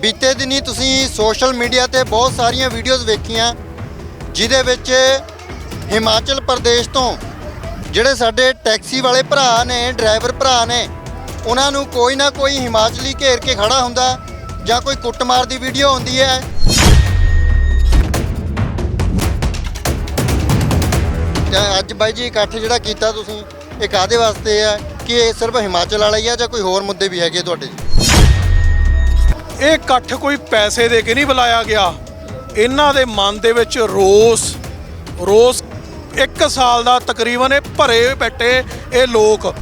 ਬੀਤੇ ਦਿਨੀ ਤੁਸੀਂ ਸੋਸ਼ਲ ਮੀਡੀਆ ਤੇ ਬਹੁਤ ਸਾਰੀਆਂ ਵੀਡੀਓਜ਼ ਵੇਖੀਆਂ, ਜਿਹਦੇ ਵਿੱਚ ਹਿਮਾਚਲ ਪ੍ਰਦੇਸ਼ ਤੋਂ ਜਿਹੜੇ ਸਾਡੇ ਟੈਕਸੀ ਵਾਲੇ ਭਰਾ ਨੇ, ਡਰਾਈਵਰ ਭਰਾ ਨੇ, ਉਹਨਾਂ ਨੂੰ ਕੋਈ ਨਾ ਕੋਈ ਹਿਮਾਚਲੀ ਘੇਰ ਕੇ ਖੜਾ ਹੁੰਦਾ ਜਾਂ ਕੋਈ ਕੁੱਟਮਾਰ ਦੀ ਵੀਡੀਓ ਹੁੰਦੀ ਹੈ। ਤਾਂ ਅੱਜ ਬਾਈ ਜੀ ਇਕੱਠ ਜਿਹੜਾ ਕੀਤਾ ਤੁਸੀਂ, ਇਹ ਕਾਦੇ ਵਾਸਤੇ ਹੈ? ਕਿ ਇਹ ਸਿਰਫ ਹਿਮਾਚਲ ਵਾਲਾ ਹੀ ਆ ਜਾਂ ਕੋਈ ਹੋਰ ਮੁੱਦੇ ਵੀ ਹੈਗੇ ਤੁਹਾਡੇ? ਇਹ ਇਕੱਠ ਕੋਈ ਪੈਸੇ ਦੇ ਕੇ ਨਹੀਂ ਬੁਲਾਇਆ ਗਿਆ। ਇਹਨਾਂ ਦੇ ਮਨ ਦੇ ਵਿੱਚ ਰੋਸ ਰੋਸ ਇੱਕ ਸਾਲ ਦਾ ਤਕਰੀਬਨ ਇਹ ਭਰੇ ਬੈਠੇ ਇਹ ਲੋਕ।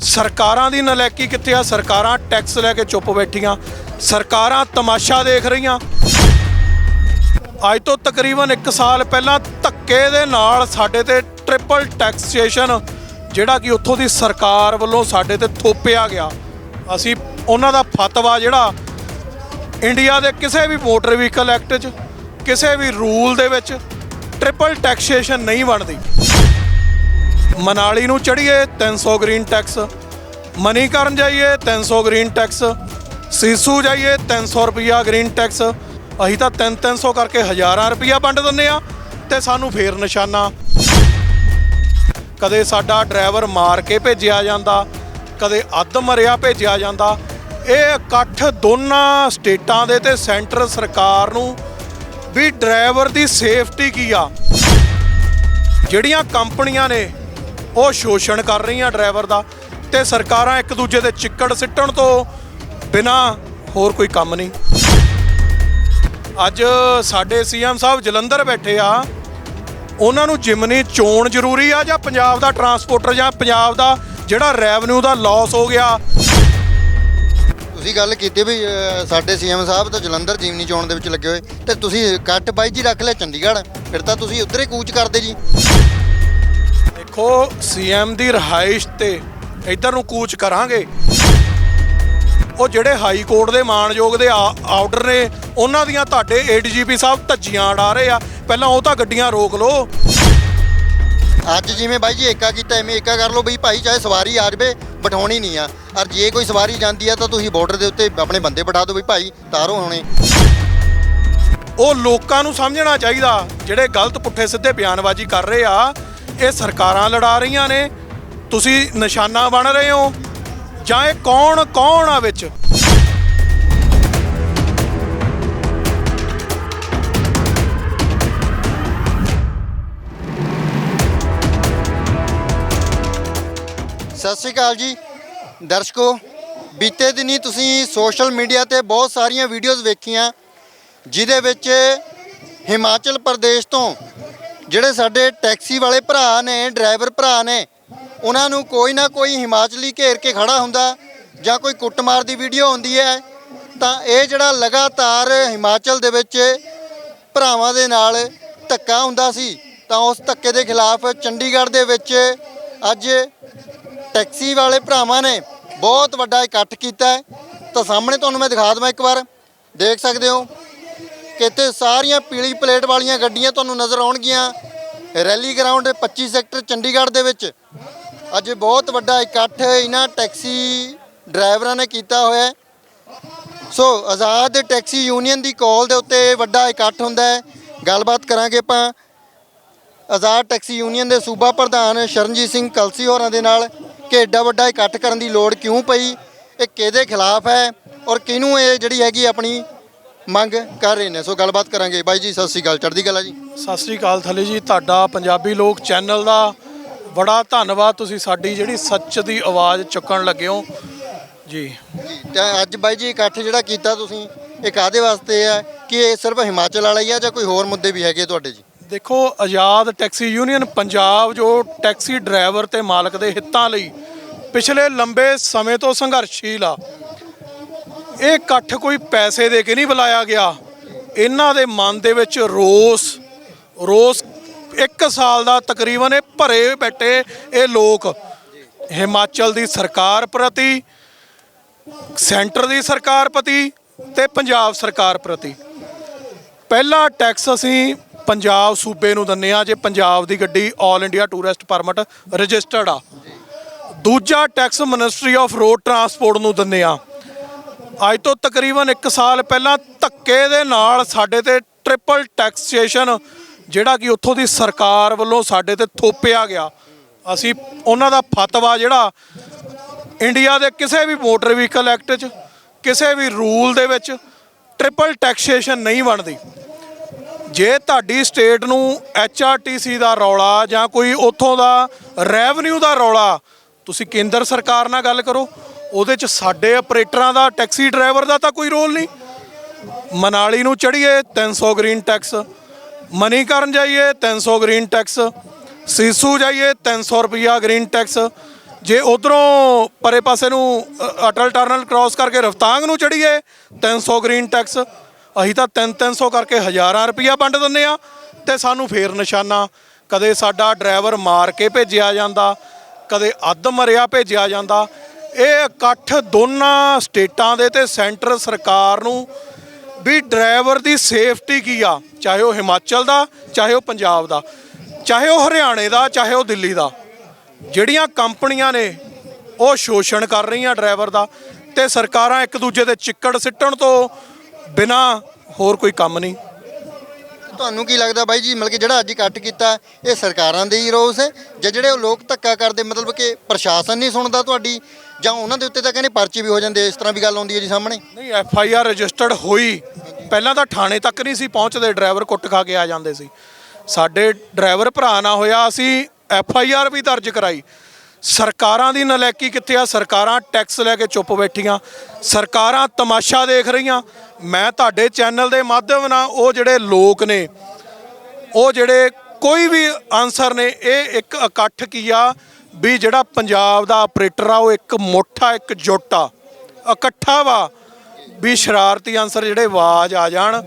ਸਰਕਾਰਾਂ ਦੀ ਨਲੈਕੀ ਕਿੱਥੇ ਆ? ਸਰਕਾਰਾਂ ਟੈਕਸ ਲੈ ਕੇ ਚੁੱਪ ਬੈਠੀਆਂ, ਸਰਕਾਰਾਂ ਤਮਾਸ਼ਾ ਦੇਖ ਰਹੀਆਂ। ਅੱਜ ਤੋਂ ਤਕਰੀਬਨ 1 ਸਾਲ ਪਹਿਲਾਂ ਧੱਕੇ ਦੇ ਨਾਲ ਸਾਡੇ ਤੇ ਟ੍ਰਿਪਲ ਟੈਕਸੇਸ਼ਨ ਜਿਹੜਾ ਕਿ ਉੱਥੋਂ ਦੀ ਸਰਕਾਰ ਵੱਲੋਂ ਸਾਡੇ ਤੇ ਥੋਪਿਆ ਗਿਆ। ਅਸੀਂ ਉਹਨਾਂ ਦਾ ਫਤਵਾ ਜਿਹੜਾ ਇੰਡੀਆ ਦੇ ਕਿਸੇ ਵੀ ਮੋਟਰ ਵਹੀਕਲ ਐਕਟ 'ਚ, ਕਿਸੇ ਵੀ ਰੂਲ ਦੇ ਵਿੱਚ ਟ੍ਰਿਪਲ ਟੈਕਸੇਸ਼ਨ ਨਹੀਂ ਬਣਦੀ। ਮਨਾਲੀ ਨੂੰ ਚੜੀਏ 300 ਗ੍ਰੀਨ ਟੈਕਸ ਮਨੀਕਰਨ ਜਾਈਏ 300 ਗ੍ਰੀਨ ਟੈਕਸ ਸੀਸੂ ਜਾਈਏ 300 ਰੁਪਿਆ ਗ੍ਰੀਨ ਟੈਕਸ ਅਸੀਂ ਤਾਂ 3-300 ਕਰਕੇ ਹਜ਼ਾਰਾਂ ਰੁਪਿਆ ਵੰਡ ਦਿੰਨੇ ਆ ਤੇ ਸਾਨੂੰ ਫੇਰ ਨਿਸ਼ਾਨਾ। ਕਦੇ ਸਾਡਾ ਡਰਾਈਵਰ ਮਾਰ ਕੇ ਭੇਜਿਆ ਜਾਂਦਾ, ਕਦੇ ਅੱਧ ਮਰਿਆ ਭੇਜਿਆ ਜਾਂਦਾ ਇਹ ਇਕੱਠ ਦੋਨਾਂ ਸਟੇਟਾਂ ਦੇ ਤੇ ਸੈਂਟਰ ਸਰਕਾਰ ਨੂੰ ਵੀ ਡਰਾਈਵਰ ਦੀ ਸੇਫਟੀ ਕੀ ਆ? ਜਿਹੜੀਆਂ ਕੰਪਨੀਆਂ ਨੇ ਉਹ ਸ਼ੋਸ਼ਣ ਕਰ ਰਹੀਆਂ ਡਰਾਈਵਰ ਦਾ ਤੇ ਸਰਕਾਰਾਂ ਇੱਕ ਦੂਜੇ ਦੇ ਚਿੱਕੜ ਸਿੱਟਣ ਤੋਂ ਬਿਨਾ ਹੋਰ ਕੋਈ ਕੰਮ ਨਹੀਂ। ਅੱਜ ਸਾਡੇ ਸੀਐਮ ਸਾਹਿਬ ਜਲੰਧਰ ਬੈਠੇ ਆ। ਉਹਨਾਂ ਨੂੰ ਜਿਮਨੀ ਚੋਣ ਜ਼ਰੂਰੀ ਆ ਜਾਂ ਪੰਜਾਬ ਦਾ ਟਰਾਂਸਪੋਰਟਰ ਜਾਂ ਪੰਜਾਬ ਦਾ ਜਿਹੜਾ ਰੈਵਨਿਊ ਦਾ ਲਾਸ ਹੋ ਗਿਆ? ਤੁਸੀਂ ਗੱਲ ਕੀਤੀ ਵੀ ਅਹ, ਸਾਡੇ ਸੀਐਮ ਸਾਹਿਬ ਤਾਂ ਜਲੰਧਰ ਜੀਵਨੀ ਚੋਣ ਦੇ ਵਿੱਚ ਲੱਗੇ ਹੋਏ। ਤੇ ਤੁਸੀਂ ਕੱਟ ਬਾਈ ਜੀ ਰੱਖ ਲਿਆ ਚੰਡੀਗੜ੍ਹ ਫਿਰ ਤਾਂ ਤੁਸੀਂ ਉੱਧਰ ਹੀ ਕੂਚ ਕਰਦੇ ਜੀ। ਦੇਖੋ ਸੀਐਮ ਦੀ ਰਹਾਇਸ਼ ਤੇ ਇੱਧਰ ਨੂੰ ਕੂਚ ਕਰਾਂਗੇ। ਉਹ ਜਿਹੜੇ ਹਾਈ ਕੋਰਟ ਦੇ ਮਾਨਯੋਗ ਦੇ ਆਰਡਰ ਨੇ ਉਹਨਾਂ ਦੀਆਂ ਤੁਹਾਡੇ ਏਡੀਜੀਪੀ ਸਾਹਿਬ ਧੱਜੀਆਂ ਉਡਾ ਰਹੇ ਆ। ਪਹਿਲਾਂ ਉਹ ਤਾਂ ਗੱਡੀਆਂ ਰੋਕ ਲਓ। ਅੱਜ ਜਿਵੇਂ ਬਾਈ ਜੀ ਏਕਾ ਕੀਤਾ ਐਵੇਂ ਏਕਾ ਕਰ ਲਓ ਬਈ ਭਾਈ ਚਾਹੇ ਸਵਾਰੀ ਆ ਜਾਵੇ ਬਿਠਾਉਣੀ ਨਹੀਂ ਆ। ਔਰ ਜੇ ਕੋਈ ਸਵਾਰੀ ਜਾਂਦੀ ਆ ਤਾਂ ਤੁਸੀਂ ਬਾਰਡਰ ਦੇ ਉੱਤੇ ਆਪਣੇ ਬੰਦੇ ਬਿਠਾ ਦਿਓ ਬਈ ਭਾਈ ਤਾਰੋ ਹੁਣੇ। ਉਹ ਲੋਕਾਂ ਨੂੰ ਸਮਝਣਾ ਚਾਹੀਦਾ ਜਿਹੜੇ ਗਲਤ ਪੁੱਠੇ ਸਿੱਧੇ ਬਿਆਨਬਾਜ਼ੀ ਕਰ ਰਹੇ ਆ ਇਹ ਸਰਕਾਰਾਂ ਲੜਾ ਰਹੀਆਂ ਨੇ। ਤੁਸੀਂ ਨਿਸ਼ਾਨਾ ਬਣ ਰਹੇ ਹੋ ਜਾਂ ਇਹ ਕੌਣ ਕੌਣ ਆ ਵਿੱਚ? ਸਤਿ ਸ਼੍ਰੀ ਅਕਾਲ ਜੀ। ਦਰਸ਼ਕੋ, ਬੀਤੇ ਦਿਨੀ ਤੁਸੀਂ ਸੋਸ਼ਲ ਮੀਡੀਆ ਤੇ ਬਹੁਤ ਸਾਰੀਆਂ ਵੀਡੀਓਜ਼ ਵੇਖੀਆਂ, ਜਿਹਦੇ ਵਿੱਚ ਹਿਮਾਚਲ ਪ੍ਰਦੇਸ਼ ਤੋਂ ਜਿਹੜੇ ਸਾਡੇ ਟੈਕਸੀ ਵਾਲੇ ਭਰਾ ਨੇ, ਡਰਾਈਵਰ ਭਰਾ ਨੇ, ਉਹਨਾਂ ਨੂੰ ਕੋਈ ਨਾ ਕੋਈ ਹਿਮਾਚਲੀ ਘੇਰ ਕੇ ਖੜਾ ਹੁੰਦਾ, ਜਾਂ ਕੋਈ ਕੁੱਟਮਾਰ ਦੀ ਵੀਡੀਓ ਹੁੰਦੀ ਹੈ, ਤਾਂ ਇਹ ਜਿਹੜਾ ਲਗਾਤਾਰ ਹਿਮਾਚਲ ਦੇ ਵਿੱਚ ਭਰਾਵਾਂ ਦੇ ਨਾਲ ਧੱਕਾ ਹੁੰਦਾ ਸੀ, ਤਾਂ ਉਸ ਧੱਕੇ ਦੇ ਖਿਲਾਫ ਚੰਡੀਗੜ੍ਹ ਦੇ ਵਿੱਚ ਅੱਜ ਟੈਕਸੀ ਵਾਲੇ ਭਰਾਵਾਂ ਨੇ ਬਹੁਤ ਵੱਡਾ ਇਕੱਠ ਕੀਤਾ ਹੈ। ਤਾਂ ਸਾਹਮਣੇ ਤੁਹਾਨੂੰ ਮੈਂ ਦਿਖਾ ਦਵਾਂ ਇੱਕ ਵਾਰ। ਦੇਖ ਸਕਦੇ ਹੋ ਕਿ ਇੱਥੇ ਸਾਰੀਆਂ ਪੀਲੀ ਪਲੇਟ ਵਾਲੀਆਂ ਗੱਡੀਆਂ ਤੁਹਾਨੂੰ ਨਜ਼ਰ ਆਉਣਗੀਆਂ। ਰੈਲੀ ਗਰਾਊਂਡ 25 ਸੈਕਟਰ ਚੰਡੀਗੜ੍ਹ ਦੇ ਵਿੱਚ। ਅੱਜ ਬਹੁਤ ਵੱਡਾ ਇਕੱਠ ਇਹਨਾਂ ਟੈਕਸੀ ਡਰਾਈਵਰਾਂ ਨੇ ਕੀਤਾ ਹੋਇਆ ਹੈ। ਸੋ ਆਜ਼ਾਦ ਟੈਕਸੀ ਯੂਨੀਅਨ ਦੀ ਕਾਲ ਦੇ ਉੱਤੇ ਵੱਡਾ ਇਕੱਠ ਹੁੰਦਾ ਹੈ। ਗੱਲਬਾਤ ਕਰਾਂਗੇ ਆਪਾਂ। ਆਜ਼ਾਦ ਟੈਕਸੀ ਯੂਨੀਅਨ ਦੇ ਸੂਬਾ ਪ੍ਰਧਾਨ ਸ਼ਰਨਜੀਤ ਸਿੰਘ ਕਲਸੀ ਹੋਰਾਂ ਦੇ ਨਾਲ। ਕਿ ਐਡਾ ਵੱਡਾ ਇਕੱਠ ਕਰਨ ਦੀ ਲੋੜ ਕਿਉਂ ਪਈ? ਇਹ ਕਿਹਦੇ ਖਿਲਾਫ ਹੈ? ਔਰ ਕਿਹਨੂੰ ਇਹ ਜਿਹੜੀ ਹੈਗੀ ਆਪਣੀ ਮੰਗ ਕਰ ਰਹੇ ਨੇ? ਸੋ ਗੱਲਬਾਤ ਕਰਾਂਗੇ ਬਾਈ ਜੀ ਸਤਿ ਸ੍ਰੀ ਅਕਾਲ। ਚੜ੍ਹਦੀ ਕਲਾ ਜੀ। ਸਤਿ ਸ੍ਰੀ ਅਕਾਲ ਥਲੇ ਜੀ ਤੁਹਾਡਾ ਪੰਜਾਬੀ ਲੋਕ ਚੈਨਲ ਦਾ ਬੜਾ ਧੰਨਵਾਦ ਤੁਸੀਂ ਸਾਡੀ ਜਿਹੜੀ ਸੱਚ ਦੀ ਆਵਾਜ਼ ਚੁੱਕਣ ਲੱਗੇ ਹੋ। ਜੀ। ਤੇ ਅੱਜ ਬਾਈ ਜੀ ਇਕੱਠ ਜਿਹੜਾ ਕੀਤਾ ਤੁਸੀਂ ਇਹ ਕਾਦੇ ਵਾਸਤੇ ਹੈ? ਕਿ ਇਹ ਸਿਰਫ ਹਿਮਾਚਲ ਵਾਲਾ ਹੀ ਆ ਜਾਂ ਕੋਈ ਹੋਰ ਮੁੱਦੇ ਵੀ ਹੈਗੇ ਤੁਹਾਡੇ ਜੀ? ਦੇਖੋ, ਆਜ਼ਾਦ ਟੈਕਸੀ ਯੂਨੀਅਨ ਪੰਜਾਬ ਜੋ ਟੈਕਸੀ ਡਰਾਈਵਰ ਤੇ ਮਾਲਕ ਦੇ ਹਿੱਤਾਂ ਲਈ ਪਿਛਲੇ ਲੰਬੇ ਸਮੇਂ ਤੋਂ ਸੰਘਰਸ਼ੀਲ ਆ, ਇਹ ਇਕੱਠ ਕੋਈ ਪੈਸੇ ਦੇ ਕੇ ਨਹੀਂ ਬੁਲਾਇਆ ਗਿਆ। ਇਹਨਾਂ ਦੇ ਮਨ ਦੇ ਵਿੱਚ ਰੋਸ ਰੋਸ ਇੱਕ ਸਾਲ ਦਾ ਤਕਰੀਬਨ ਇਹ ਭਰੇ ਬੈਠੇ ਇਹ ਲੋਕ। ਹਿਮਾਚਲ ਦੀ ਸਰਕਾਰ ਪ੍ਰਤੀ, ਸੈਂਟਰ ਦੀ ਸਰਕਾਰ ਪ੍ਰਤੀ ਤੇ ਪੰਜਾਬ ਸਰਕਾਰ ਪ੍ਰਤੀ। ਪਹਿਲਾ ਟੈਕਸ ਅਸੀਂ ਪੰਜਾਬ ਸੂਬੇ ਨੂੰ ਦਿੰਨੇ ਆ ਜੇ ਪੰਜਾਬ ਦੀ ਗੱਡੀ 올 ਇੰਡੀਆ ਟੂਰਿਸਟ ਪਰਮਿਟ ਰਜਿਸਟਰਡ ਆ। ਦੂਜਾ tax ministry of road transport ਨੂੰ ਦਿੰਨੇ ਆ ਅੱਜ ਤੋਂ ਤਕਰੀਬਨ 1 ਸਾਲ ਪਹਿਲਾਂ ਧੱਕੇ ਦੇ ਨਾਲ ਸਾਡੇ ਤੇ ਟ੍ਰਿਪਲ ਟੈਕਸੇਸ਼ਨ ਜਿਹੜਾ ਕਿ ਉੱਥੋਂ ਦੀ ਸਰਕਾਰ ਵੱਲੋਂ ਸਾਡੇ ਤੇ ਥੋਪਿਆ ਗਿਆ। ਅਸੀਂ ਉਹਨਾਂ ਦਾ ਫਤਵਾ ਜਿਹੜਾ ਇੰਡੀਆ ਦੇ ਕਿਸੇ ਵੀ ਮੋਟਰ ਵਹੀਕਲ ਐਕਟ 'ਚ, ਕਿਸੇ ਵੀ ਰੂਲ ਦੇ ਵਿੱਚ ਟ੍ਰਿਪਲ ਟੈਕਸੇਸ਼ਨ ਨਹੀਂ ਬਣਦੀ। ਜੇ ਤੁਹਾਡੀ ਸਟੇਟ ਨੂੰ ਐਚਆਰਟੀਸੀ ਦਾ ਰੌਲਾ ਜਾਂ ਕੋਈ ਉੱਥੋਂ ਦਾ ਰੈਵਨਿਊ ਦਾ ਰੌਲਾ, ਤੁਸੀਂ ਕੇਂਦਰ ਸਰਕਾਰ ਨਾਲ ਗੱਲ ਕਰੋ। ਉਹਦੇ 'ਚ ਸਾਡੇ ਆਪਰੇਟਰਾਂ ਦਾ, ਟੈਕਸੀ ਡਰਾਈਵਰ ਦਾ ਤਾਂ ਕੋਈ ਰੋਲ ਨਹੀਂ। ਮਨਾਲੀ ਨੂੰ ਚੜੀਏ 300 ਗ੍ਰੀਨ ਟੈਕਸ। ਮਨੀਕਰਨ ਜਾਈਏ 300 ਗ੍ਰੀਨ ਟੈਕਸ। ਸੀਸੂ ਜਾਈਏ 300 ਰੁਪਿਆ ਗ੍ਰੀਨ ਟੈਕਸ। ਜੇ ਉਧਰੋਂ ਪਰੇ ਪਾਸੇ ਨੂੰ ਅਟਲ ਟਰਨਲ ਕ੍ਰਾਸ ਕਰਕੇ ਰਫਤਾਂਗ ਨੂੰ ਚੜੀਏ 300 ਗ੍ਰੀਨ ਟੈਕਸ। ਅਸੀਂ ਤਾਂ 3-300 ਕਰਕੇ ਹਜ਼ਾਰਾਂ ਰੁਪਿਆ ਵੰਡ ਦਿੰਦੇ ਆ ਤੇ ਸਾਨੂੰ ਫੇਰ ਨਿਸ਼ਾਨਾ। ਕਦੇ ਸਾਡਾ ਡਰਾਈਵਰ ਮਾਰ ਕੇ ਭੇਜਿਆ ਜਾਂਦਾ, ਕਦੇ ਅੱਧ ਮਰਿਆ ਭੇਜਿਆ ਜਾਂਦਾ। ਇਹ ਇਕੱਠ ਦੋਨਾਂ ਸਟੇਟਾਂ ਦੇ ਤੇ ਸੈਂਟਰ ਸਰਕਾਰ ਨੂੰ ਵੀ ਡਰਾਈਵਰ ਦੀ ਸੇਫਟੀ ਕੀ ਆ, ਚਾਹੇ ਉਹ ਹਿਮਾਚਲ ਦਾ, ਚਾਹੇ ਉਹ ਪੰਜਾਬ ਦਾ, ਚਾਹੇ ਉਹ ਹਰਿਆਣੇ ਦਾ, ਚਾਹੇ ਉਹ ਦਿੱਲੀ ਦਾ। ਜਿਹੜੀਆਂ ਕੰਪਨੀਆਂ ਨੇ, ਉਹ ਸ਼ੋਸ਼ਣ ਕਰ ਰਹੀਆਂ ਡਰਾਈਵਰ ਦਾ ਤੇ ਸਰਕਾਰਾਂ ਇੱਕ ਦੂਜੇ ਦੇ ਚਿੱਕੜ ਸਿੱਟਣ ਤੋਂ ਬਿਨਾ ਹੋਰ ਕੋਈ ਕੰਮ ਨਹੀਂ। ਤੁਹਾਨੂੰ ਕੀ ਲੱਗਦਾ ਬਾਈ ਜੀ ਮਤਲਬ ਕਿ ਜਿਹੜਾ ਅੱਜ ਇਕੱਠ ਕੀਤਾ ਇਹ ਸਰਕਾਰਾਂ ਦੇ ਹੀ ਰੋਸ ਹੈ? ਜਾਂ ਜਿਹੜੇ ਉਹ ਲੋਕ ਧੱਕਾ ਕਰਦੇ ਮਤਲਬ ਕਿ ਪ੍ਰਸ਼ਾਸਨ ਨਹੀਂ ਸੁਣਦਾ ਤੁਹਾਡੀ? ਜਾਂ ਉਹਨਾਂ ਦੇ ਉੱਤੇ ਤਾਂ ਕਹਿੰਦੇ ਪਰਚੇ ਵੀ ਹੋ ਜਾਂਦੇ ਇਸ ਤਰ੍ਹਾਂ ਵੀ ਗੱਲ ਆਉਂਦੀ ਹੈ ਜੀ ਸਾਹਮਣੇ? ਨਹੀਂ ਐਫ ਆਈ ਆਰ ਰਜਿਸਟਰਡ ਹੋਈ। ਪਹਿਲਾਂ ਤਾਂ ਥਾਣੇ ਤੱਕ ਨਹੀਂ ਸੀ ਪਹੁੰਚਦੇ ਡਰਾਈਵਰ ਕੁੱਟ ਖਾ ਕੇ ਆ ਜਾਂਦੇ ਸੀ। ਸਾਡੇ ਡਰਾਈਵਰ ਭਰਾ ਨਾ ਹੋਇਆ ਅਸੀਂ ਐਫ ਆਈ ਆਰ ਵੀ ਦਰਜ ਕਰਾਈ। ਸਰਕਾਰਾਂ ਦੀ ਨਲਾਇਕੀ ਕਿੱਥੇ ਆ? ਸਰਕਾਰਾਂ ਟੈਕਸ ਲੈ ਕੇ ਚੁੱਪ ਬੈਠੀਆਂ। ਸਰਕਾਰਾਂ ਤਮਾਸ਼ਾ ਦੇਖ ਰਹੀਆਂ। ਮੈਂ ਤੁਹਾਡੇ ਚੈਨਲ ਦੇ ਮਾਧਿਅਮ ਨਾਲ ਉਹ ਜਿਹੜੇ ਲੋਕ ਨੇ, ਉਹ ਜਿਹੜੇ ਕੋਈ ਵੀ ਆਨਸਰ ਨੇ, ਇਹ ਇੱਕ ਇਕੱਠ ਕੀਆ ਵੀ ਜਿਹੜਾ ਪੰਜਾਬ ਦਾ ਆਪਰੇਟਰ ਆ, ਉਹ ਇੱਕ ਮੋਠਾ, ਇੱਕ ਜੁੱਟ। ਆ ਇਕੱਠਾ ਵਾ ਵੀ ਸ਼ਰਾਰਤੀ ਆਨਸਰ ਜਿਹੜੇ ਆਵਾਜ਼ ਆ ਜਾਣ।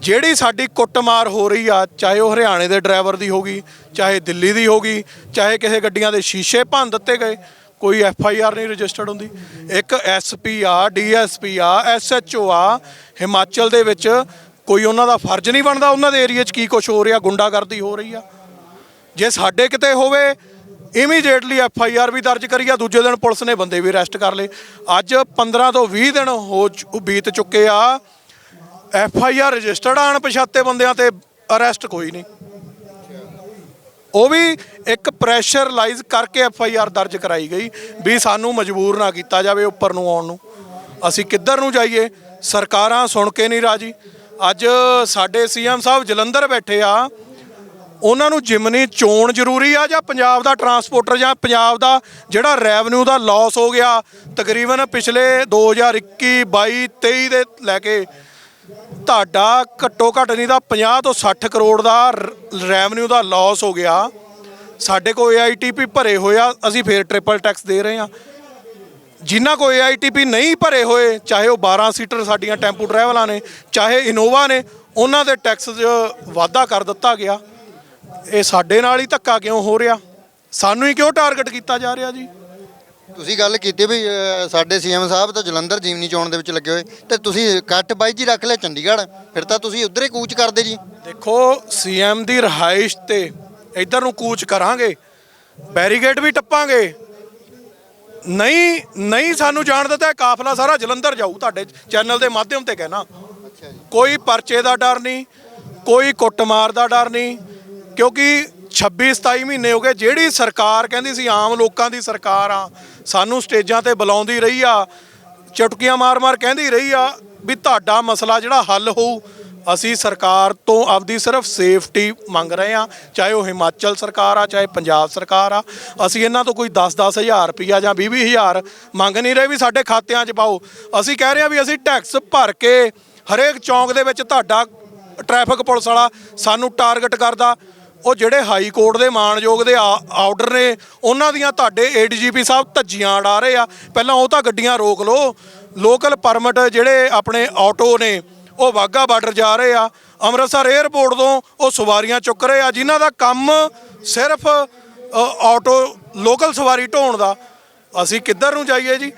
ਜਿਹੜੀ ਸਾਡੀ ਕੁੱਟਮਾਰ ਹੋ ਰਹੀ ਆ, ਚਾਹੇ ਉਹ ਹਰਿਆਣੇ ਦੇ ਡਰਾਈਵਰ ਦੀ ਹੋਗੀ ਚਾਹੇ ਦਿੱਲੀ ਦੀ ਹੋਗੀ ਚਾਹੇ ਕਿਸੇ ਗੱਡੀਆਂ ਦੇ ਸ਼ੀਸ਼ੇ ਭੰਨ ਦਿੱਤੇ ਗਏ ਕੋਈ ਐਫ ਆਈ ਆਰ ਨਹੀਂ ਰਜਿਸਟਰਡ ਹੁੰਦੀ। ਇੱਕ ਐਸ ਪੀ ਆ ਡੀ ਐਸ ਪੀ ਆ ਐਸ ਐਚ ਓ ਆ, ਹਿਮਾਚਲ ਦੇ ਵਿੱਚ ਕੋਈ ਉਹਨਾਂ ਦਾ ਫਰਜ਼ ਨਹੀਂ ਬਣਦਾ ਉਹਨਾਂ ਦੇ ਏਰੀਆ 'ਚ ਕੀ ਕੁਝ ਹੋ ਰਿਹਾ, ਗੁੰਡਾਗਰਦੀ ਹੋ ਰਹੀ ਆ। ਜੇ ਸਾਡੇ ਕਿਤੇ ਹੋਵੇ ਇਮੀਡੀਏਟਲੀ ਐਫ ਆਈ ਆਰ ਵੀ ਦਰਜ ਕਰੀ ਆ, ਦੂਜੇ ਦਿਨ ਪੁਲਿਸ ਨੇ ਬੰਦੇ ਵੀ ਅਰੈਸਟ ਕਰ ਲਏ। ਅੱਜ 15 ਤੋਂ 20 ਦਿਨ ਹੋ ਚੁ- ਬੀਤ ਚੁੱਕੇ ਆ। ਐਫ ਆਈ ਆਰ ਰਜਿਸਟਰਡ ਆਣ ਪਛਾਤੇ ਬੰਦਿਆਂ ਤੇ ਅਰੈਸਟ ਕੋਈ ਨਹੀਂ। ਉਹ ਵੀ ਇੱਕ ਪ੍ਰੈਸ਼ਰਲਾਈਜ਼ ਕਰਕੇ ਐਫ ਆਈ ਆਰ ਦਰਜ ਕਰਾਈ ਗਈ ਵੀ ਸਾਨੂੰ ਮਜਬੂਰ ਨਾ ਕੀਤਾ ਜਾਵੇ ਉੱਪਰ ਨੂੰ ਆਉਣ ਨੂੰ। ਅਸੀਂ ਕਿੱਧਰ ਨੂੰ ਜਾਈਏ? ਸਰਕਾਰਾਂ ਸੁਣ ਕੇ ਨਹੀਂ ਰਾਜੀ। ਅੱਜ ਸਾਡੇ ਸੀਐਮ ਸਾਹਿਬ ਜਲੰਧਰ ਬੈਠੇ ਆ। ਉਹਨਾਂ ਨੂੰ ਜਿਮਨੀ ਚੋਣ ਜ਼ਰੂਰੀ ਆ ਜਾਂ ਪੰਜਾਬ ਦਾ ਟਰਾਂਸਪੋਰਟਰ ਜਾਂ ਪੰਜਾਬ ਦਾ ਜਿਹੜਾ ਰੈਵਨਿਊ ਦਾ ਲਾਸ ਹੋ ਗਿਆ? ਤਕਰੀਬਨ ਪਿਛਲੇ 2021 22 23 ਦੇ ਲੈ ਕੇ ਤੁਹਾਡਾ ਘੱਟੋ ਘੱਟ ਨਹੀਂ ਤਾਂ 50 ਤੋਂ 60 ਕਰੋੜ ਦਾ ਰੈਵਨਿਊ ਦਾ ਲਾਸ ਹੋ ਗਿਆ। ਸਾਡੇ ਕੋਲ ਏਆਈਟੀਪੀ ਭਰੇ ਹੋਇਆ ਅਸੀਂ ਫੇਰ ਟ੍ਰਿਪਲ ਟੈਕਸ ਦੇ ਰਹੇ ਹਾਂ। ਜਿਨ੍ਹਾਂ ਕੋਲ ਏਆਈਟੀਪੀ ਨਹੀਂ ਭਰੇ ਹੋਏ, ਚਾਹੇ ਉਹ 12 ਸੀਟਰ ਸਾਡੀਆਂ ਟੈਂਪੂ ਟਰੈਵਲਾਂ ਨੇ, ਚਾਹੇ ਇਨੋਵਾ ਨੇ, ਉਹਨਾਂ ਦੇ ਟੈਕਸ 'ਚ ਵਾਧਾ ਕਰ ਦਿੱਤਾ ਗਿਆ। ਇਹ ਸਾਡੇ ਨਾਲ ਹੀ ਧੱਕਾ ਕਿਉਂ ਹੋ ਰਿਹਾ? ਸਾਨੂੰ ਹੀ ਕਿਉਂ ਟਾਰਗੇਟ ਕੀਤਾ ਜਾ ਰਿਹਾ ਜੀ? ਤੁਸੀਂ ਗੱਲ ਕੀਤੀ ਵੀ ਅ, ਸਾਡੇ ਸੀਐਮ ਸਾਹਿਬ ਤਾਂ ਜਲੰਧਰ ਜੀਵਨੀ ਚੋਣ ਦੇ ਵਿੱਚ ਲੱਗੇ ਹੋਏ। ਤੇ ਤੁਸੀਂ ਇਕੱਠ ਬਾਈ ਜੀ ਰੱਖ ਲਿਆ ਚੰਡੀਗੜ੍ਹ ਫਿਰ ਤਾਂ ਤੁਸੀਂ ਉਧਰ ਹੀ ਕੂਚ ਕਰਦੇ ਜੀ। ਦੇਖੋ ਸੀਐਮ ਦੀ ਰਹਾਇਸ਼ ਤੇ ਇੱਧਰ ਨੂੰ ਕੂਚ ਕਰਾਂਗੇ ਬੈਰੀਗੇਡ ਵੀ ਟੱਪਾਂਗੇ। ਨਹੀਂ ਨਹੀਂ ਸਾਨੂੰ ਜਾਣ ਦਿੱਤਾ ਇਹ ਕਾਫਲਾ ਸਾਰਾ ਜਲੰਧਰ ਜਾਊ ਤੁਹਾਡੇ ਚੈਨਲ ਦੇ ਮਾਧਿਅਮ ਤੇ ਕਹਿਣਾ। ਕੋਈ ਪਰਚੇ ਦਾ ਡਰ ਨਹੀਂ ਕੋਈ ਕੁੱਟਮਾਰ ਦਾ ਡਰ ਨਹੀਂ ਕਿਉਂਕਿ 26 27 ਮਹੀਨੇ ਹੋ ਗਏ, ਜਿਹੜੀ ਸਰਕਾਰ ਕਹਿੰਦੀ ਸੀ, ਆਮ ਲੋਕਾਂ ਦੀ ਸਰਕਾਰ ਆ, ਸਾਨੂੰ ਸਟੇਜਾਂ ਤੇ ਬੁਲਾਉਂਦੀ ਰਹੀ ਆ, ਚਟਕੀਆਂ ਮਾਰ-ਮਾਰ ਕਹਿੰਦੀ ਰਹੀ ਆ ਵੀ ਤੁਹਾਡਾ ਮਸਲਾ ਜਿਹੜਾ ਹੱਲ ਹੋਊ, ਅਸੀਂ ਸਰਕਾਰ ਤੋਂ ਆਪਦੀ ਸਿਰਫ ਸੇਫਟੀ ਮੰਗ ਰਹੇ ਆ ਚਾਹੇ ਉਹ ਹਿਮਾਚਲ ਸਰਕਾਰ ਆ, ਚਾਹੇ ਪੰਜਾਬ ਸਰਕਾਰ ਆ, ਅਸੀਂ ਇਹਨਾਂ ਤੋਂ ਕੋਈ 10-10 ਹਜ਼ਾਰ ਰੁਪਈਆ ਜਾਂ 20-20 ਹਜ਼ਾਰ ਮੰਗ ਨਹੀਂ ਰਹੇ ਵੀ ਸਾਡੇ ਖਾਤਿਆਂ 'ਚ ਪਾਓ। ਅਸੀਂ ਕਹਿ ਰਹੇ ਆ ਵੀ ਅਸੀਂ ਟੈਕਸ ਭਰ ਕੇ ਹਰੇਕ ਚੌਂਕ ਦੇ ਵਿੱਚ ਤੁਹਾਡਾ ਟ੍ਰੈਫਿਕ ਪੁਲਿਸ ਵਾਲਾ ਸਾਨੂੰ ਟਾਰਗੇਟ ਕਰਦਾ ਉਹ ਜਿਹੜੇ ਹਾਈ ਕੋਰਟ ਦੇ ਮਾਨਯੋਗ ਦੇ ਆ- ਆਰਡਰ ਨੇ, ਉਹਨਾਂ ਦੀਆਂ ਤੁਹਾਡੇ ਏਡੀਜੀਪੀ ਸਾਹਿਬ ਧੱਜੀਆਂ ਉਡਾ ਰਹੇ ਆ। ਪਹਿਲਾਂ ਉਹ ਤਾਂ ਗੱਡੀਆਂ ਰੋਕ ਲਓ। ਲੋਕਲ ਪਰਮਿਟ ਜਿਹੜੇ ਆਪਣੇ ਆਟੋ ਨੇ, ਉਹ ਵਾਹਗਾ ਬਾਰਡਰ ਜਾ ਰਹੇ ਆ। ਅੰਮ੍ਰਿਤਸਰ 에ਅਰਪੋਰਟ ਤੋਂ ਉਹ ਸਵਾਰੀਆਂ ਚੁੱਕ ਰਹੇ ਆ, ਜਿਨ੍ਹਾਂ ਦਾ ਕੰਮ ਸਿਰਫ ਆਟੋ ਲੋਕਲ ਸਵਾਰੀ ਢੋਣ ਦਾ। ਅਸੀਂ ਕਿੱਧਰ ਨੂੰ ਜਾਈਏ ਜੀ?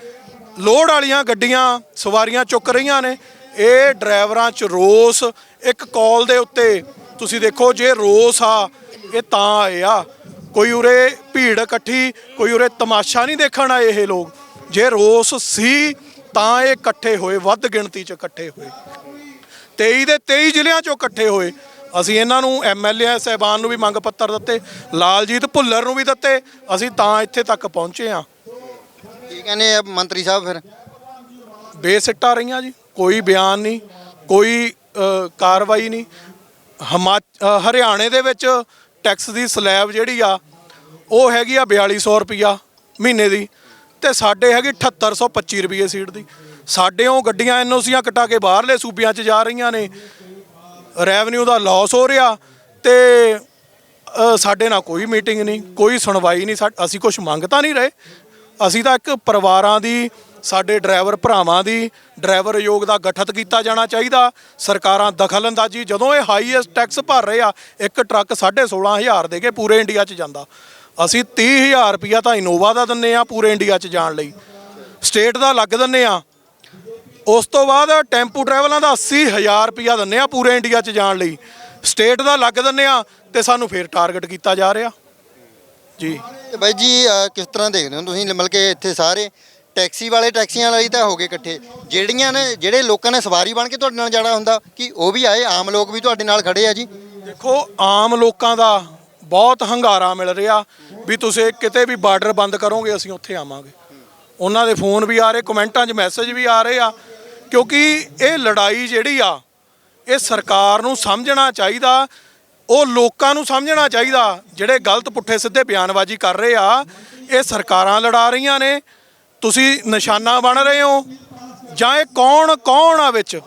ਲੋਡ ਵਾਲੀਆਂ ਗੱਡੀਆਂ ਸਵਾਰੀਆਂ ਚੁੱਕ ਰਹੀਆਂ ਨੇ। ਇਹ ਡਰਾਈਵਰਾਂ 'ਚ ਰੋਸ। ਇੱਕ ਕਾਲ ਦੇ ਉੱਤੇ ਤੁਸੀਂ ਦੇਖੋ ਜੇ ਰੋਸ ਆ ਇਹ ਤਾਂ ਆਏ ਆ। ਕੋਈ ਉਰੇ ਭੀੜ ਇਕੱਠੀ ਕੋਈ ਉਰੇ ਤਮਾਸ਼ਾ ਨਹੀਂ ਦੇਖਣ ਆਏ ਇਹ ਲੋਕ। ਜੇ ਰੋਸ ਸੀ ਤਾਂ ਇਹ ਇਕੱਠੇ ਹੋਏ ਵੱਧ ਗਿਣਤੀ 'ਚ ਇਕੱਠੇ ਹੋਏ। 23 ਦੇ 23 ਜ਼ਿਲ੍ਹਿਆਂ 'ਚੋਂ ਇਕੱਠੇ ਹੋਏ। ਅਸੀਂ ਇਹਨਾਂ ਨੂੰ ਐਮਐਲਏ ਸਹਿਬਾਨ ਨੂੰ ਵੀ ਮੰਗ ਪੱਤਰ ਦਿੱਤੇ ਲਾਲਜੀਤ ਭੁੱਲਰ ਨੂੰ ਵੀ ਦਿੱਤੇ। ਅਸੀਂ ਤਾਂ ਇੱਥੇ ਤੱਕ ਪਹੁੰਚੇ ਹਾਂ। ਕੀ ਕਹਿੰਦੇ ਆ ਮੰਤਰੀ ਸਾਹਿਬ ਫਿਰ? ਬੇਸਿੱਟਾ ਰਹੀਆਂ ਜੀ ਕੋਈ ਬਿਆਨ ਨਹੀਂ ਕੋਈ ਕਾਰਵਾਈ ਨਹੀਂ। ਹਿਮਾ ਹਰਿਆਣੇ ਦੇ ਵਿੱਚ ਟੈਕਸ ਦੀ ਸਲੈਬ ਜਿਹੜੀ ਆ, ਉਹ ਹੈਗੀ ਆ 4200 ਰੁਪਿਆ ਮਹੀਨੇ ਦੀ ਤੇ ਸਾਡੇ ਹੈਗੀ 7825 ਰੁਪਏ ਸੀਟ ਦੀ। ਸਾਡੇ ਉਹ ਗੱਡੀਆਂ ਐਨਓਸੀਆਂ ਕਟਾ ਕੇ ਬਾਹਰਲੇ ਸੂਬਿਆਂ 'ਚ ਜਾ ਰਹੀਆਂ ਨੇ। ਰੈਵਨਿਊ ਦਾ ਲਾਸ ਹੋ ਰਿਹਾ ਤੇ ਸਾਡੇ ਨਾਲ ਕੋਈ ਮੀਟਿੰਗ ਨਹੀਂ, ਕੋਈ ਸੁਣਵਾਈ ਨਹੀਂ, ਸਾ- ਅਸੀਂ ਕੁਝ ਮੰਗ ਤਾਂ ਨਹੀਂ ਰਹੇ। ਅਸੀਂ ਤਾਂ ਇੱਕ ਪਰਿਵਾਰਾਂ ਦੀ ਸਾਡੇ ਡਰਾਈਵਰ ਭਰਾਵਾਂ ਦੀ ਡਰਾਈਵਰ ਯੋਗ ਦਾ ਗਠਿਤ ਕੀਤਾ ਜਾਣਾ ਚਾਹੀਦਾ। ਸਰਕਾਰਾਂ ਦਖਲਅੰਦਾਜ਼ੀ, ਜਦੋਂ ਇਹ ਹਾਈਐਸਟ ਟੈਕਸ ਭਰ ਰਹੇ ਆ, ਇੱਕ ਟਰੱਕ 16500 ਦੇ ਕੇ ਪੂਰੇ ਇੰਡੀਆ 'ਚ ਜਾਂਦਾ। ਅਸੀਂ 30000 ਰੁਪਿਆ ਤਾਂ ਇਨੋਵਾ ਦਾ ਦਿੰਨੇ ਆ ਪੂਰੇ ਇੰਡੀਆ 'ਚ ਜਾਣ ਲਈ। ਸਟੇਟ ਦਾ ਲੱਗ ਦਿੰਨੇ ਆ। ਉਸ ਤੋਂ ਬਾਅਦ ਟੈਂਪੂ ਟਰੈਵਲਾਂ ਦਾ 80000 ਰੁਪਿਆ ਦਿੰਨੇ ਆ ਪੂਰੇ ਇੰਡੀਆ 'ਚ ਜਾਣ ਲਈ। ਸਟੇਟ ਦਾ ਲੱਗ ਦਿੰਨੇ ਆ ਤੇ ਸਾਨੂੰ ਫੇਰ ਟਾਰਗੇਟ ਕੀਤਾ ਜਾ ਰਿਹਾ। ਜੀ। ਤੇ ਬਾਈ ਜੀ, ਅਹ ਕਿਸ ਤਰ੍ਹਾਂ ਦੇਖਦੇ ਹੋ ਤੁਸੀਂ? ਮਤਲਬ ਕਿ ਇੱਥੇ ਸਾਰੇ ਟੈਕਸੀ ਵਾਲੇ ਟੈਕਸੀਆਂ ਵਾਲੇ ਤਾਂ ਹੋ ਗਏ ਇਕੱਠੇ। ਜਿਹੜੀਆਂ ਨੇ ਜਿਹੜੇ ਲੋਕਾਂ ਨੇ ਸਵਾਰੀ ਬਣ ਕੇ ਤੁਹਾਡੇ ਨਾਲ ਜਾਣਾ ਹੁੰਦਾ, ਕਿ ਉਹ ਵੀ ਆਏ? ਆਮ ਲੋਕ ਵੀ ਤੁਹਾਡੇ ਨਾਲ ਖੜੇ ਆ ਜੀ? ਦੇਖੋ, ਆਮ ਲੋਕਾਂ ਦਾ ਬਹੁਤ ਹੰਗਾਰਾ ਮਿਲ ਰਿਹਾ ਵੀ ਤੁਸੀਂ ਕਿਤੇ ਵੀ ਬਾਰਡਰ ਬੰਦ ਕਰੋਗੇ, ਅਸੀਂ ਉੱਥੇ ਆਵਾਂਗੇ। ਉਹਨਾਂ ਦੇ ਫੋਨ ਵੀ ਆ ਰਹੇ, ਕਮੈਂਟਾਂ 'ਚ ਮੈਸੇਜ ਵੀ ਆ ਰਹੇ ਆ। ਕਿਉਂਕਿ ਇਹ ਲੜਾਈ ਜਿਹੜੀ ਆ, ਇਹ ਸਰਕਾਰ ਨੂੰ ਸਮਝਣਾ ਚਾਹੀਦਾ, ਉਹ ਲੋਕਾਂ ਨੂੰ ਸਮਝਣਾ ਚਾਹੀਦਾ। ਜਿਹੜੇ ਗਲਤ ਪੁੱਠੇ ਸਿੱਧੇ ਬਿਆਨਬਾਜ਼ੀ ਕਰ ਰਹੇ ਆ, ਇਹ ਸਰਕਾਰਾਂ ਲੜਾ ਰਹੀਆਂ ਨੇ। ਤੁਸੀਂ ਨਿਸ਼ਾਨਾ ਬਣ ਰਹੇ ਹੋ? ਜਾਂ ਇਹ ਕੌਣ ਕੌਣ ਆ ਵਿੱਚ?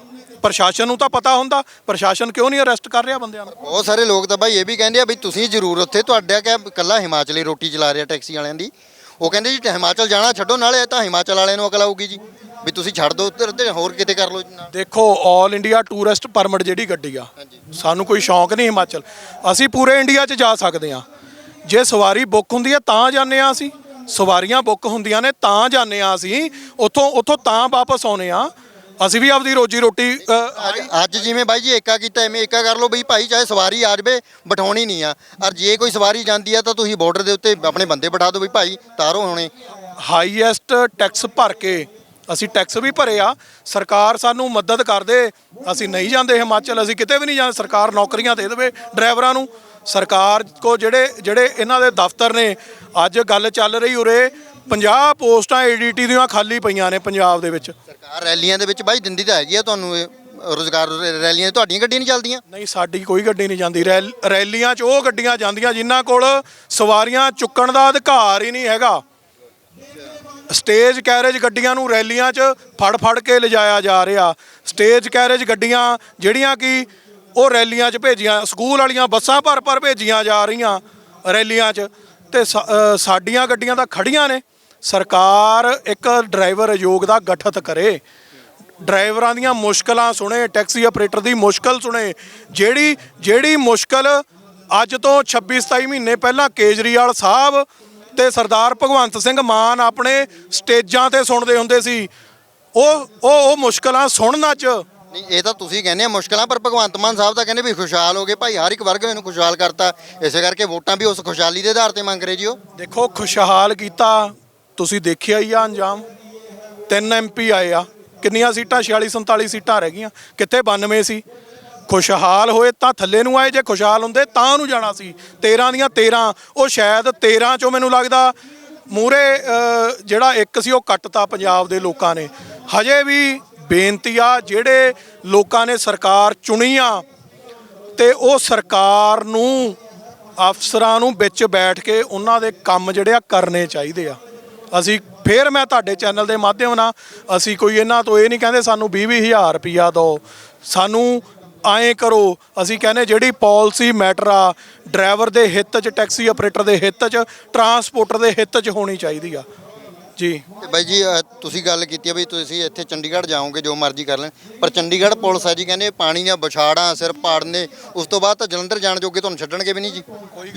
ਪ੍ਰਸ਼ਾਸਨ ਨੂੰ ਤਾਂ ਪਤਾ ਹੁੰਦਾ। ਪ੍ਰਸ਼ਾਸਨ ਕਿਉਂ ਨਹੀਂ ਅਰੈਸਟ ਕਰ ਰਿਹਾ ਬੰਦਿਆਂ ਨੂੰ? ਬਹੁਤ ਸਾਰੇ ਲੋਕ ਤਾਂ ਬਾਈ ਇਹ ਵੀ ਕਹਿੰਦੇ ਆ ਵੀ ਤੁਸੀਂ ਜ਼ਰੂਰ ਉੱਥੇ ਤੁਹਾਡਾ ਕਿ ਇਕੱਲਾ ਹਿਮਾਚਲੀ ਰੋਟੀ ਚਲਾ ਰਿਹਾ ਟੈਕਸੀ ਵਾਲਿਆਂ ਦੀ। ਉਹ ਕਹਿੰਦੇ ਜੀ ਹਿਮਾਚਲ ਜਾਣਾ ਛੱਡੋ ਨਾਲੇ ਤਾਂ ਹਿਮਾਚਲ ਵਾਲਿਆਂ ਨੂੰ ਅਕਲ ਆਊਗੀ ਜੀ। ਵੀ ਤੁਸੀਂ ਛੱਡ ਦਿਓ ਉੱਧਰ ਤੇ ਹੋਰ ਕਿਤੇ ਕਰ ਲਓ। ਦੇਖੋ 올 ਇੰਡੀਆ ਟੂਰਿਸਟ ਪਰਮਿਟ ਜਿਹੜੀ ਗੱਡੀ ਆ ਸਾਨੂੰ ਕੋਈ ਸ਼ੌਂਕ ਨਹੀਂ ਹਿਮਾਚਲ। ਅਸੀਂ ਪੂਰੇ ਇੰਡੀਆ 'ਚ ਜਾ ਸਕਦੇ ਆ ਜੇ ਸਵਾਰੀ ਬੁੱਕ ਹੁੰਦੀ ਹੈ ਤਾਂ ਜਾਂਦੇ ਆ ਅਸੀਂ। ਸਵਾਰੀਆਂ ਬੁੱਕ ਹੁੰਦੀਆਂ ਨੇ ਤਾਂ ਜਾਂਦੇ ਆ ਅਸੀਂ। ਉੱਥੋਂ ਉੱਥੋਂ ਤਾਂ ਵਾਪਸ ਆਉਨੇ ਆ ਅਸੀਂ ਵੀ ਆਪਦੀ ਰੋਜੀ ਰੋਟੀ ਅ, ਅੱਜ ਅੱਜ ਜਿਵੇਂ ਬਾਈ ਜੀ ਏਕਾ ਕੀਤਾ ਐਵੇਂ ਏਕਾ ਕਰ ਲਓ ਬਈ ਭਾਈ ਚਾਹੇ ਸਵਾਰੀ ਆ ਜਾਵੇ ਬਿਠਾਉਣੀ ਨਹੀਂ ਆ। ਔਰ ਜੇ ਕੋਈ ਸਵਾਰੀ ਜਾਂਦੀ ਆ ਤਾਂ ਤੁਸੀਂ ਬਾਰਡਰ ਦੇ ਉੱਤੇ ਆਪਣੇ ਬੰਦੇ ਬਿਠਾ ਦਿਓ ਵੀ ਭਾਈ ਤਾਰੋ ਹੁਣੇ। ਹਾਈਐਸਟ ਟੈਕਸ ਭਰ ਕੇ ਅਸੀਂ ਟੈਕਸ ਵੀ ਭਰੇ ਆ। ਸਰਕਾਰ ਸਾਨੂੰ ਮਦਦ ਕਰ ਦੇ। ਅਸੀਂ ਨਹੀਂ ਜਾਂਦੇ ਹਿਮਾਚਲ ਅਸੀਂ ਕਿਤੇ ਵੀ ਨਹੀਂ ਜਾਂਦੇ। ਸਰਕਾਰ ਨੌਕਰੀਆਂ ਦੇ ਦੇਵੇ ਡਰਾਈਵਰਾਂ ਨੂੰ। ਸਰਕਾਰ ਕੋ ਜਿਹੜੇ ਜਿਹੜੇ ਇਹਨਾਂ ਦੇ ਦਫ਼ਤਰ ਨੇ ਅੱਜ ਗੱਲ ਚੱਲ ਰਹੀ ਉਰੇ 50 ਪੋਸਟਾਂ ਏਡੀਟੀ ਦੀਆਂ ਖਾਲੀ ਪਈਆਂ ਨੇ ਪੰਜਾਬ ਦੇ ਵਿੱਚ। ਸਰਕਾਰ ਰੈਲੀਆਂ ਦੇ ਵਿੱਚ ਬਾਈ ਦਿੰਦੀ ਤਾਂ ਹੈਗੀ ਆ ਤੁਹਾਨੂੰ ਇਹ ਰੋਜ਼ਗਾਰ ਰੈਲੀਆਂ ਤੁਹਾਡੀਆਂ ਗੱਡੀਆਂ ਨਹੀਂ ਚੱਲਦੀਆਂ? ਨਹੀਂ ਸਾਡੀ ਕੋਈ ਗੱਡੀ ਨਹੀਂ ਜਾਂਦੀ। ਰੈਲ- ਰੈਲੀਆਂ 'ਚ ਉਹ ਗੱਡੀਆਂ ਜਾਂਦੀਆਂ ਜਿਨ੍ਹਾਂ ਕੋਲ ਸਵਾਰੀਆਂ ਚੁੱਕਣ ਦਾ ਅਧਿਕਾਰ ਹੀ ਨਹੀਂ ਹੈਗਾ। ਸਟੇਜ ਕੈਰੇਜ ਗੱਡੀਆਂ ਨੂੰ ਰੈਲੀਆਂ 'ਚ ਫੜ ਫੜ ਕੇ ਲਿਜਾਇਆ ਜਾ ਰਿਹਾ। ਸਟੇਜ ਕੈਰੇਜ ਗੱਡੀਆਂ ਜਿਹੜੀਆਂ ਕਿ ਉਹ ਰੈਲੀਆਂ 'ਚ ਭੇਜੀਆਂ, ਸਕੂਲ ਵਾਲੀਆਂ ਬੱਸਾਂ ਭਰ ਭਰ ਭੇਜੀਆਂ ਜਾ ਰਹੀਆਂ ਰੈਲੀਆਂ 'ਚ ਤੇ ਸਾਡੀਆਂ ਗੱਡੀਆਂ ਤਾਂ ਖੜੀਆਂ ਨੇ। ਸਰਕਾਰ ਇੱਕ ਡਰਾਈਵਰ ਆਯੋਗ ਦਾ ਗਠਿਤ ਕਰੇ। ਡਰਾਈਵਰਾਂ ਦੀਆਂ ਮੁਸ਼ਕਲਾਂ ਸੁਣੇ, ਟੈਕਸੀ ਆਪਰੇਟਰ ਦੀ ਮੁਸ਼ਕਲ ਸੁਣੇ। ਜਿਹੜੀ ਜਿਹੜੀ ਮੁਸ਼ਕਲ ਅੱਜ ਤੋਂ 26 27 ਮਹੀਨੇ ਪਹਿਲਾਂ ਕੇਜਰੀਵਾਲ ਸਾਹਿਬ ਤੇ ਸਰਦਾਰ ਭਗਵੰਤ ਸਿੰਘ ਮਾਨ ਆਪਣੇ ਸਟੇਜਾਂ ਤੇ ਸੁਣਦੇ ਹੁੰਦੇ ਸੀ, ਉਹ ਉਹ ਉਹ ਮੁਸ਼ਕਲਾਂ ਸੁਣਨ ਅੱਜ ਨਹੀਂ, ਇਹ ਤਾਂ ਤੁਸੀਂ ਕਹਿੰਦੇ ਆ ਮੁਸ਼ਕਲਾਂ, ਪਰ ਭਗਵੰਤ ਮਾਨ ਸਾਹਿਬ ਤਾਂ ਕਹਿੰਦੇ ਵੀ ਖੁਸ਼ਹਾਲ ਹੋ ਗਏ। ਭਾਈ ਹਰ ਇੱਕ ਵਰਗ ਨੂੰ ਖੁਸ਼ਹਾਲ ਕਰਤਾ। ਇਸੇ ਕਰਕੇ ਵੋਟਾਂ ਵੀ ਉਸ ਖੁਸ਼ਹਾਲੀ ਦੇ ਆਧਾਰ ਤੇ ਮੰਗ ਰਹੇ ਜੀ ਉਹ ਦੇਖੋ, ਖੁਸ਼ਹਾਲ ਕੀਤਾ, ਤੁਸੀਂ ਦੇਖਿਆ ਹੀ ਆ ਅੰਜਾਮ। ਤਿੰਨ ਐਮਪੀ ਆਏ ਆ। ਕਿੰਨੀਆਂ ਸੀਟਾਂ? 46 47 ਸੀਟਾਂ ਰਹਿ ਗਈਆਂ। ਕਿੱਥੇ? 92 ਸੀ। ਖੁਸ਼ਹਾਲ ਹੋਏ ਤਾਂ ਥੱਲੇ ਨੂੰ ਆਏ। ਜੇ ਖੁਸ਼ਹਾਲ ਹੁੰਦੇ ਤਾਂ ਉਹਨੂੰ ਜਾਣਾ ਸੀ। 13 ਦੀਆਂ 13 ਉਹ ਸ਼ਾਇਦ 13 ਚੋਂ ਮੈਨੂੰ ਲੱਗਦਾ ਮੂਰੇ ਜਿਹੜਾ ਇੱਕ ਸੀ, ਉਹ ਕੱਟਤਾ ਪੰਜਾਬ ਦੇ ਲੋਕਾਂ ਨੇ। ਹਜੇ ਵੀ ਬੇਨਤੀ ਆ, ਜਿਹੜੇ ਲੋਕਾਂ ਨੇ ਸਰਕਾਰ ਚੁਣੀ ਆ ਤੇ ਉਹ ਸਰਕਾਰ ਨੂੰ, ਅਫਸਰਾਂ ਨੂੰ ਵਿੱਚ ਬੈਠ ਕੇ ਉਹਨਾਂ ਦੇ ਕੰਮ ਜਿਹੜੇ ਆ ਕਰਨੇ ਚਾਹੀਦੇ ਆ। ਅਸੀਂ ਫੇਰ ਮੈਂ ਤੁਹਾਡੇ ਚੈਨਲ ਦੇ ਮਾਧਿਅਮ ਨਾਲ, ਅਸੀਂ ਕੋਈ ਇਹਨਾਂ ਤੋਂ ਇਹ ਨਹੀਂ ਕਹਿੰਦੇ ਸਾਨੂੰ 20 ਹਜ਼ਾਰ ਰੁਪਈਆ ਦਿਓ। ਸਾਨੂੰ ਐਂ ਕਰੋ, ਅਸੀਂ ਕਹਿੰਦੇ ਜਿਹੜੀ ਪਾਲਿਸੀ ਮੈਟਰ ਆ, ਡਰਾਈਵਰ ਦੇ ਹਿੱਤ 'ਚ, ਟੈਕਸੀ ਆਪਰੇਟਰ ਦੇ ਹਿੱਤ 'ਚ, ਟਰਾਂਸਪੋਰਟਰ ਦੇ ਹਿੱਤ 'ਚ ਹੋਣੀ ਚਾਹੀਦੀ ਆ। ਜੀ। ਤੇ ਬਾਈ ਜੀ ਅਹ ਤੁਸੀਂ ਗੱਲ ਕੀਤੀ ਆ ਵੀ ਤੁਸੀਂ ਇੱਥੇ ਚੰਡੀਗੜ੍ਹ ਜਾਓਗੇ ਜੋ ਮਰਜ਼ੀ ਕਰ ਲੈਣ। ਪਰ ਚੰਡੀਗੜ੍ਹ ਪੁਲਿਸ ਆ ਜੀ ਕਹਿੰਦੇ ਪਾਣੀ ਦੀਆਂ ਵਿਛਾੜਾਂ ਸਿਰ ਪਾੜਨੇ ਉਸ ਤੋਂ ਬਾਅਦ ਤਾਂ ਜਲੰਧਰ ਜਾਣ ਜੋਗੇ ਤੁਹਾਨੂੰ ਛੱਡਣਗੇ ਵੀ ਨਹੀਂ ਜੀ।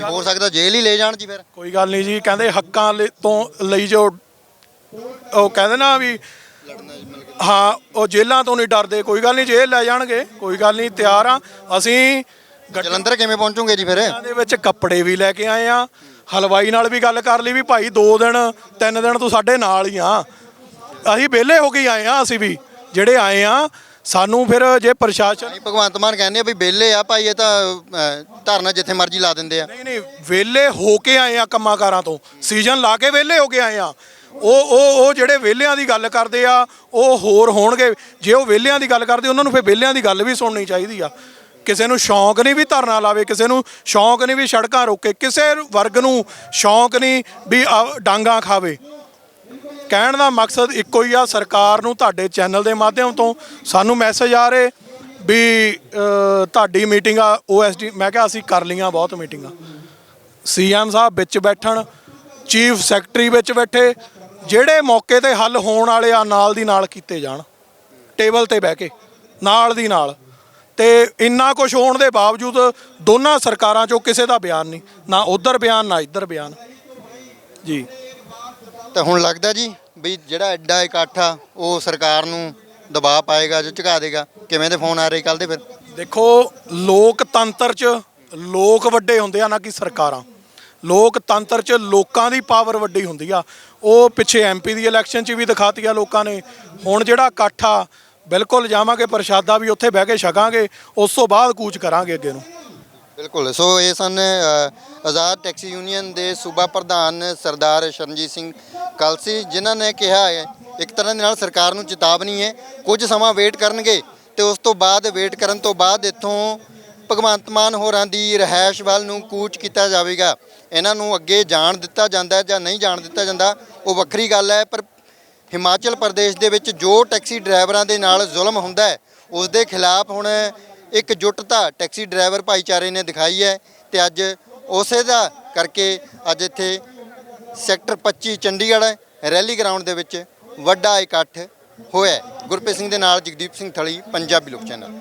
ਹੋ ਸਕਦਾ ਜੇਲ੍ਹ ਹੀ ਲੈ ਜਾਣ ਜੀ ਫਿਰ। ਕੋਈ ਗੱਲ ਨਹੀਂ ਜੀ ਕਹਿੰਦੇ ਹੱਕਾਂ ਲਈ- ਤੋਂ ਲਈ ਜੋ ਉਹ ਕਹਿੰਦੇ ਨਾ ਵੀ ਹਾਂ ਉਹ ਜੇਲ੍ਹਾਂ ਤੋਂ ਨਹੀਂ ਡਰਦੇ ਕੋਈ ਗੱਲ ਨਹੀਂ ਜੇਲ੍ਹ ਲੈ ਜਾਣਗੇ ਕੋਈ ਗੱਲ ਨਹੀਂ ਤਿਆਰ ਆ। ਅਸੀਂ ਗੱਡੀਆਂ ਜਲੰਧਰ ਕਿਵੇਂ ਪਹੁੰਚੋਗੇ ਜੀ ਫਿਰ? ਦੇ ਵਿੱਚ ਕੱਪੜੇ ਵੀ ਲੈ ਕੇ ਆਏ ਆ ਹਲਵਾਈ ਨਾਲ ਵੀ ਗੱਲ ਕਰ ਲਈ ਵੀ ਭਾਈ 2 ਦਿਨ 3 ਦਿਨ ਤੂੰ ਸਾਡੇ ਨਾਲ ਹੀ ਆ। ਅਸੀਂ ਵਿਹਲੇ ਹੋ ਕੇ ਆਏ ਆ ਅਸੀਂ ਵੀ ਜਿਹੜੇ ਆਏ ਆ ਸਾਨੂੰ ਫਿਰ ਜੇ ਪ੍ਰਸ਼ਾਸਨ ਨਹੀਂ ਭਗਵੰਤ ਮਾਨ ਕਹਿੰਦੇ ਆ ਵੀ ਬੇਲੇ ਆ ਭਾਈ ਇਹ ਤਾਂ ਅਹ, ਧਰਨਾ ਜਿੱਥੇ ਮਰਜ਼ੀ ਲਾ ਦਿੰਦੇ ਆ। ਨਹੀਂ ਨਹੀਂ ਵਿਹਲੇ ਹੋ ਕੇ ਆਏ ਆ ਕੰਮਾਂ-ਕਾਰਾਂ ਤੋਂ। ਸੀਜ਼ਨ ਲਾ ਕੇ ਵਿਹਲੇ ਹੋ ਕੇ ਆਏ ਆ। ਉਹ ਉਹ ਉਹ ਜਿਹੜੇ ਵਿਹਲਿਆਂ ਦੀ ਗੱਲ ਕਰਦੇ ਆ ਉਹ ਹੋਰ ਹੋਣਗੇ। ਜੇ ਉਹ ਵਿਹਲਿਆਂ ਦੀ ਗੱਲ ਕਰਦੇ ਉਹਨਾਂ ਨੂੰ ਫਿਰ ਵਿਹਲਿਆਂ ਦੀ ਗੱਲ ਵੀ ਸੁਣਨੀ ਚਾਹੀਦੀ ਆ। ਕਿਸੇ ਨੂੰ ਸ਼ੌਂਕ ਨਹੀਂ ਵੀ ਧਰਨਾ ਲਾਵੇ, ਕਿਸੇ ਨੂੰ ਸ਼ੌਂਕ ਨਹੀਂ ਵੀ ਸੜਕਾਂ ਰੋਕੇ, ਕਿਸੇ ਵਰਗ ਨੂੰ ਸ਼ੌਂਕ ਨਹੀਂ ਵੀ ਆ- ਡਾਂਗਾ ਖਾਵੇ। ਕਹਿਣ ਦਾ ਮਕਸਦ ਇੱਕੋ ਹੀ ਆ, ਸਰਕਾਰ ਨੂੰ ਤੁਹਾਡੇ ਚੈਨਲ ਦੇ ਮਾਧਿਅਮ ਤੋਂ ਸਾਨੂੰ ਮੈਸੇਜ ਆ ਰਹੇ ਵੀ ਤੁਹਾਡੀ ਮੀਟਿੰਗ ਆ ਓਐਸਡੀ ਮੈਂ ਕਿਹਾ ਅਸੀਂ ਕਰ ਲਈਆਂ ਬਹੁਤ ਮੀਟਿੰਗਾਂ ਸੀਐਮ ਸਾਹਿਬ ਵਿੱਚ ਬੈਠਣ ਚੀਫ ਸੈਕਟਰੀ ਵਿੱਚ ਬੈਠੇ, ਜਿਹੜੇ ਮੌਕੇ ਤੇ ਹੱਲ ਹੋਣ ਵਾਲੇ ਆ, ਨਾਲ ਦੀ ਨਾਲ ਕੀਤੇ ਜਾਣ। ਟੇਬਲ ਤੇ ਬਹਿ ਕੇ, ਨਾਲ ਦੀ ਨਾਲ। ਤੇ ਇੰਨਾ ਕੁਝ ਹੋਣ ਦੇ ਬਾਵਜੂਦ ਦੋਨਾਂ ਸਰਕਾਰਾਂ ਚੋਂ ਕਿਸੇ ਦਾ ਬਿਆਨ ਨਹੀਂ ਨਾ ਉਧਰ ਬਿਆਨ ਨਾ ਇੱਧਰ ਬਿਆਨ। ਜੀ। ਤਾਂ ਹੁਣ ਲੱਗਦਾ ਜੀ ਵੀ ਜਿਹੜਾ ਐਡਾ ਇਕੱਠ ਆ ਉਹ ਸਰਕਾਰ ਨੂੰ ਦਬਾਅ ਪਾਏਗਾ ਜੋ ਝੁਕਾ ਦੇਗਾ ਕਿਵੇਂ ਦੇ ਫੋਨ ਆ ਰਹੇ ਕੱਲ ਦੇ ਫਿਰ? ਦੇਖੋ ਲੋਕਤੰਤਰ 'ਚ ਲੋਕ ਵੱਡੇ ਹੁੰਦੇ ਆ ਨਾ ਕਿ ਸਰਕਾਰਾਂ। ਲੋਕਤੰਤਰ 'ਚ ਲੋਕਾਂ ਦੀ ਪਾਵਰ ਵੱਡੀ ਹੁੰਦੀ ਆ। ਉਹ ਪਿੱਛੇ ਐਮਪੀ ਦੀ ਇਲੈਕਸ਼ਨ 'ਚ ਵੀ ਦਿਖਾਤੀ ਆ ਲੋਕਾਂ ਨੇ। ਹੁਣ ਜਿਹੜਾ ਇਕੱਠ ਆ ਬਿਲਕੁਲ ਜਾਵਾਂਗੇ, ਪ੍ਰਸ਼ਾਦਾ ਵੀ ਉੱਥੇ ਬਹਿ ਕੇ ਛਕਾਂਗੇ, ਉਸ ਤੋਂ ਬਾਅਦ ਕੂਚ ਕਰਾਂਗੇ ਅੱਗੇ ਨੂੰ। ਬਿਲਕੁਲ, ਸੋ ਇਹ ਸਨ ਆਜ਼ਾਦ ਟੈਕਸੀ ਯੂਨੀਅਨ ਦੇ ਸੂਬਾ ਪ੍ਰਧਾਨ ਸਰਦਾਰ ਸ਼ਰਨਜੀਤ ਸਿੰਘ ਕਲਸੀ, ਜਿਨ੍ਹਾਂ ਨੇ ਕਿਹਾ ਹੈ, ਇੱਕ ਤਰ੍ਹਾਂ ਦੇ ਨਾਲ ਸਰਕਾਰ ਨੂੰ ਚੇਤਾਵਨੀ ਹੈ, ਕੁਝ ਸਮਾਂ ਵੇਟ ਕਰਨਗੇ ਤੇ ਉਸ ਤੋਂ ਬਾਅਦ ਵੇਟ ਕਰਨ ਤੋਂ ਬਾਅਦ ਇੱਥੋਂ ਭਗਵੰਤ ਮਾਨ ਹੋਰਾਂ ਦੀ ਰਹਿائش ਵੱਲ ਨੂੰ ਕੂਚ ਕੀਤਾ ਜਾਵੇਗਾ। ਇਹਨਾਂ ਨੂੰ ਅੱਗੇ ਜਾਣ ਦਿੱਤਾ ਜਾਂਦਾ ਜਾਂ ਨਹੀਂ ਜਾਣ ਦਿੱਤਾ ਜਾਂਦਾ, ਉਹ ਵੱਖਰੀ ਗੱਲ ਹੈ, ਪਰ ਹਿਮਾਚਲ ਪ੍ਰਦੇਸ਼ ਦੇ ਵਿੱਚ ਜੋ ਟੈਕਸੀ ਡਰਾਈਵਰਾਂ ਦੇ ਨਾਲ ਜ਼ੁਲਮ ਹੁੰਦਾ ਹੈ, ਉਸ ਦੇ ਖਿਲਾਫ ਹੁਣ ਇੱਕ ਜੁਟਤਾ ਟੈਕਸੀ ਡਰਾਈਵਰ ਭਾਈਚਾਰੇ ਨੇ ਦਿਖਾਈ ਹੈ ਤੇ ਅੱਜ ਉਸੇ ਦਾ ਕਰਕੇ ਅੱਜ ਇੱਥੇ ਸੈਕਟਰ 25 ਚੰਡੀਗੜ੍ਹ ਰੈਲੀ ਗਰਾਊਂਡ ਦੇ ਵਿੱਚ ਵੱਡਾ ਇਕੱਠ ਹੋਇਆ ਗੁਰਪ੍ਰੀਤ ਸਿੰਘ ਦੇ ਨਾਲ ਜਗਦੀਪ ਸਿੰਘ ਥਲੀ, ਪੰਜਾਬੀ ਲੋਕ ਚੈਨਲ।